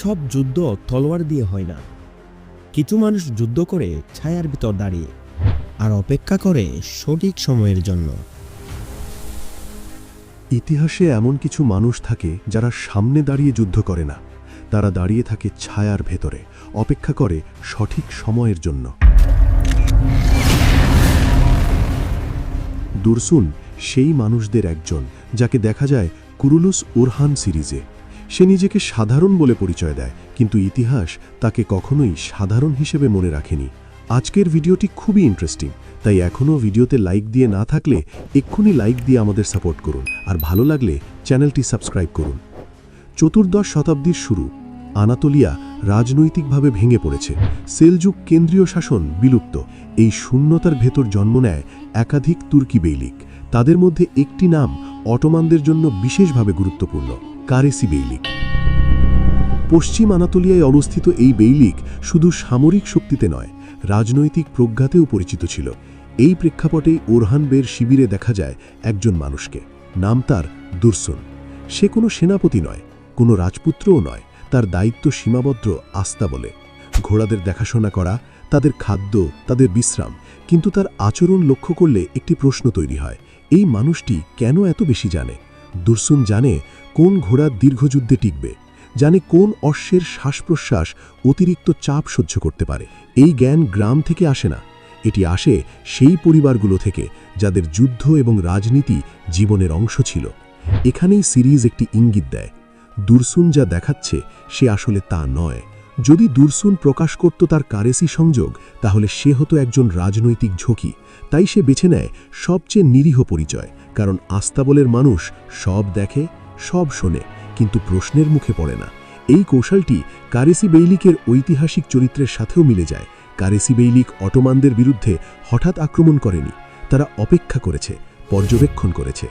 সব যুদ্ধ তলোয়ার দিয়ে হয় না। কিছু মানুষ যুদ্ধ করে ছায়ার ভিতর দাঁড়িয়ে আর অপেক্ষা করে সঠিক সময়ের জন্য। ইতিহাসে এমন কিছু মানুষ থাকে যারা সামনে দাঁড়িয়ে যুদ্ধ করে না। তারা দাঁড়িয়ে থাকে ছায়ার ভেতরে, অপেক্ষা করে সঠিক সময়ের জন্য। দুরসুন সেই মানুষদের একজন, যাকে দেখা যায় কুরুলুস উরহান সিরিজে। সে নিজেকে সাধারণ বলে পরিচয় দেয়, কিন্তু ইতিহাস তাকে কখনোই সাধারণ হিসেবে মনে রাখেনি। আজকের ভিডিওটি খুবই ইন্টারেস্টিং তাই এখনও ভিডিওতে লাইক দিয়ে না থাকলে এক্ষুনি লাইক দিয়ে আমাদের সাপোর্ট করুন, আর ভালো লাগলে চ্যানেলটি সাবস্ক্রাইব করুন। চতুর্দশ শতাব্দীর শুরু, আনাতোলিয়া রাজনৈতিকভাবে ভেঙে পড়েছে। সেলযুগ কেন্দ্রীয় শাসন বিলুপ্ত, এই শূন্যতার ভেতর জন্ম নেয় একাধিক তুর্কি বেইলিক তাদের মধ্যে একটি নাম অটোমানদের জন্য বিশেষভাবে গুরুত্বপূর্ণ। Karesi beylik? পশ্চিম আনাতোলিয়ায় অবস্থিত এই বেইলিক শুধু সামরিক শক্তিতে নয়, রাজনৈতিক প্রজ্ঞাতেও পরিচিত ছিল। এই প্রেক্ষাপটেই ওরহান বের শিবিরে দেখা যায় একজন মানুষকে। নাম তার দুরসুন। সে কোনো সেনাপতি নয়, কোনো রাজপুত্রও নয়, তার দায়িত্ব সীমাবদ্ধ আস্থা বলে। ঘোড়াদের দেখাশোনা করা, তাদের খাদ্য, তাদের বিশ্রাম, কিন্তু তার আচরণ লক্ষ্য করলে একটি প্রশ্ন তৈরি হয়, এই মানুষটি কেন এত বেশি জানে? দুরসুন জানে কোন ঘোড়া দীর্ঘযুদ্ধে টিকবে, জানে কোন অশ্বের শ্বাস প্রশ্বাস অতিরিক্ত চাপ সহ্য করতে পারে। এই জ্ঞান গ্রাম থেকে আসে না, এটি আসে সেই পরিবারগুলো থেকে যাদের যুদ্ধ এবং রাজনীতি জীবনের অংশ ছিল। এখানেই সিরিজ একটি ইঙ্গিত দেয়, দুরসুন যা দেখাচ্ছে সে আসলে তা নয়। যদি দুরসুন প্রকাশ করত তার কারেসি সংযোগ, তাহলে সে হতো একজন রাজনৈতিক ঝুঁকি, তাই সে বেছে নেয় সবচেয়ে নিরীহ পরিচয়। কারণ আস্তাবলের মানুষ সব দেখে, সব শোনে, কিন্তু প্রশ্নের মুখে পড়ে না। এই কৌশলটি কারেসি বেইলিকের ঐতিহাসিক চরিত্রের সাথেও মিলে যায়। কারেসি বেইলিক অটোমানদের বিরুদ্ধে হঠাৎ আক্রমণ করেনি। তারা অপেক্ষা করেছে, পর্যবেক্ষণ করেছে।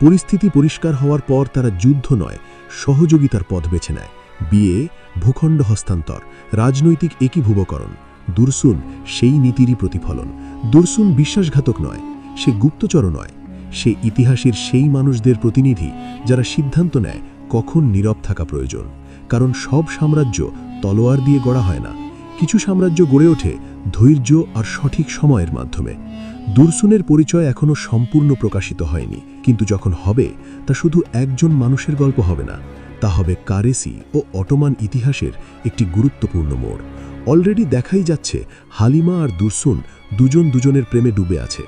পরিস্থিতি পরিষ্কার হওয়ার পর তারা যুদ্ধ নয়, সহযোগিতার পথ বেছে নেয়। বিয়ে, ভূখণ্ড হস্তান্তর, রাজনৈতিক একীভূবকরণ, দুরসুন সেই নীতিরই প্রতিফলন। দুরসুন বিশ্বাসঘাতক নয়, সে গুপ্তচর নয়। সে ইতিহাসের সেই মানুষদের প্রতিনিধি যারা সিদ্ধান্ত নেয় কখন নীরব থাকা প্রয়োজন। কারণ সব সাম্রাজ্য তলোয়ার দিয়ে গড়া হয় না। কিছু সাম্রাজ্য গড়ে ওঠে ধৈর্য আর সঠিক সময়ের মাধ্যমে। দুরসুনের পরিচয় এখনও সম্পূর্ণ প্রকাশিত হয়নি, কিন্তু যখন হবে, তা শুধু একজন মানুষের গল্প হবে না। তা হবে কারেসি ও অটোমান ইতিহাসের একটি গুরুত্বপূর্ণ মোড়। অলরেডি দেখাই যাচ্ছে হালিমা আর দুরসুন দুজন দুজনের প্রেমে ডুবে আছে।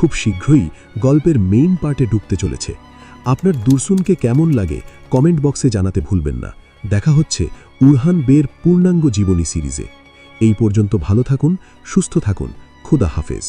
খুব শীঘ্রই গল্পের মেইন পার্টে ঢুকতে চলেছে। আপনার দুরসুনকে কেমন লাগে কমেন্ট বক্সে জানাতে ভুলবেন না। দেখা হচ্ছে উরহান বের পূর্ণাঙ্গ জীবনী সিরিজে এই পর্যন্ত ভালো থাকুন, সুস্থ থাকুন। খুদা হাফেজ।